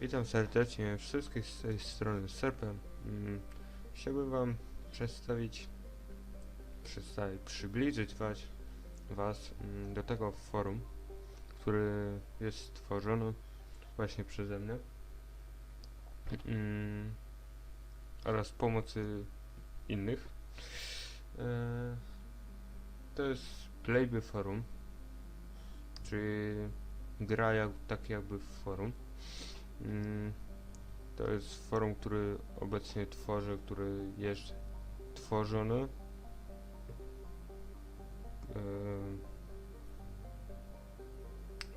Witam serdecznie wszystkich z tej strony Serpem. Mm, Chciałbym Wam przedstawić, przedstawić, przybliżyć Was, was mm, do tego forum, który jest stworzony właśnie przeze mnie mm, oraz pomocy innych. E, To jest Playby Forum, czyli gra jak, tak jakby w forum. Mm, To jest forum, który obecnie tworzę, który jest tworzony.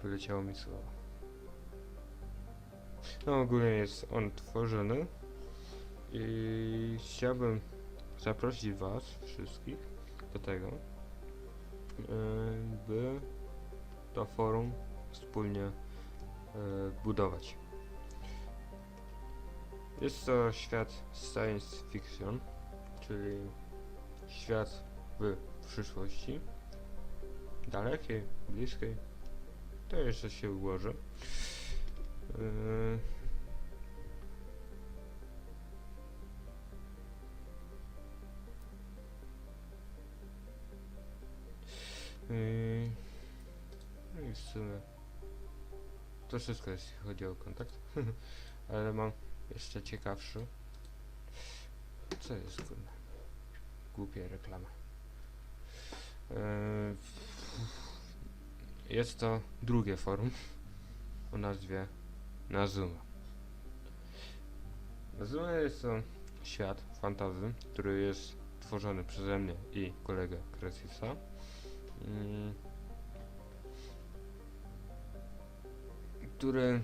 Wyleciało mi słowo. No ogólnie jest on tworzony i chciałbym zaprosić Was wszystkich do tego, by to forum wspólnie y, budować. Jest to świat science fiction, czyli świat w przyszłości, dalekiej, bliskiej. To jeszcze się ułoży. Yy, Yy, No i w sumie to wszystko jeśli chodzi o kontakt. Ale mam jeszcze ciekawszy. Co jest kurde? Głupia reklama. Eee, Jest to drugie forum o nazwie Nazuma. Nazuma jest to świat fantazy, który jest tworzony przeze mnie i kolegę Kresisa. Mm, który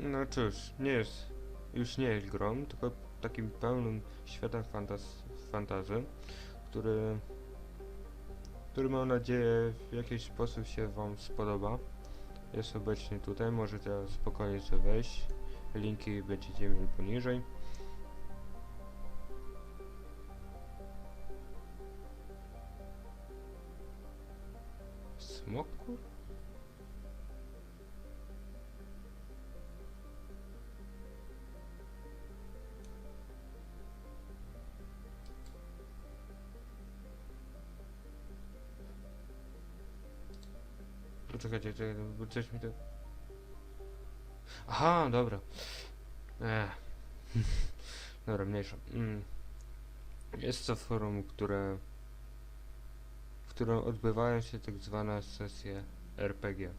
no cóż, nie jest, już nie jest grą, tylko takim pełnym światem fantaz fantazy, który, który mam nadzieję w jakiś sposób się Wam spodoba. Jest obecnie tutaj, możecie spokojnie sobie wejść. Linki będziecie mieli poniżej. Smoku? Poczekajcie, czekaj, coś mi to... Aha, dobra. Ech. dobra, mniejsza. Mm. Jest to forum, które... w którym odbywają się tak zwane sesje RPG.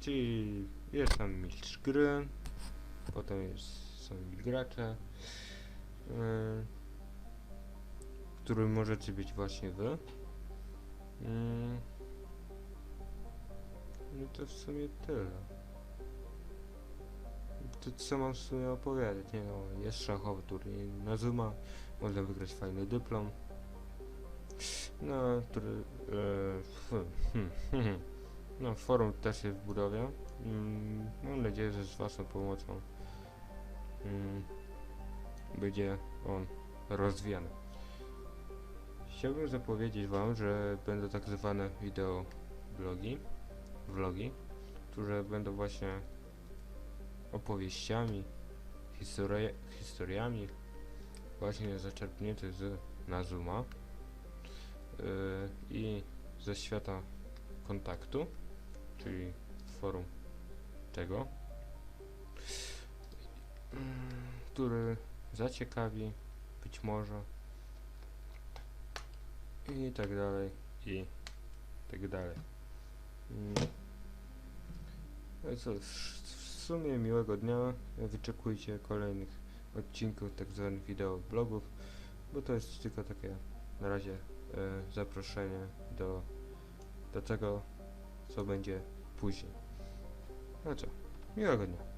Czyli jest tam mistrz gry, potem jest, są gracze, yy, którym możecie być właśnie wy. Mm. No to w sumie tyle. To co mam w sumie opowiadać, nie no, jest szachowy turniej na Zuma, można wygrać fajny dyplom. No, który, e, hmm, hmm, hmm. no forum też jest w budowie. Mm, mam nadzieję, że z waszą pomocą mm, będzie on rozwijany. Chciałbym zapowiedzieć wam, że będą tak zwane wideo blogi vlogi, które będą właśnie opowieściami, historiami właśnie zaczerpnięte z Nazuma yy, i ze świata kontaktu, czyli forum tego, który zaciekawi być może i tak dalej i tak dalej. No i w sumie miłego dnia. Wyczekujcie kolejnych odcinków tak zwanych wideoblogów, bo to jest tylko takie na razie e, zaproszenie do, do tego, co będzie później. No co, miłego dnia.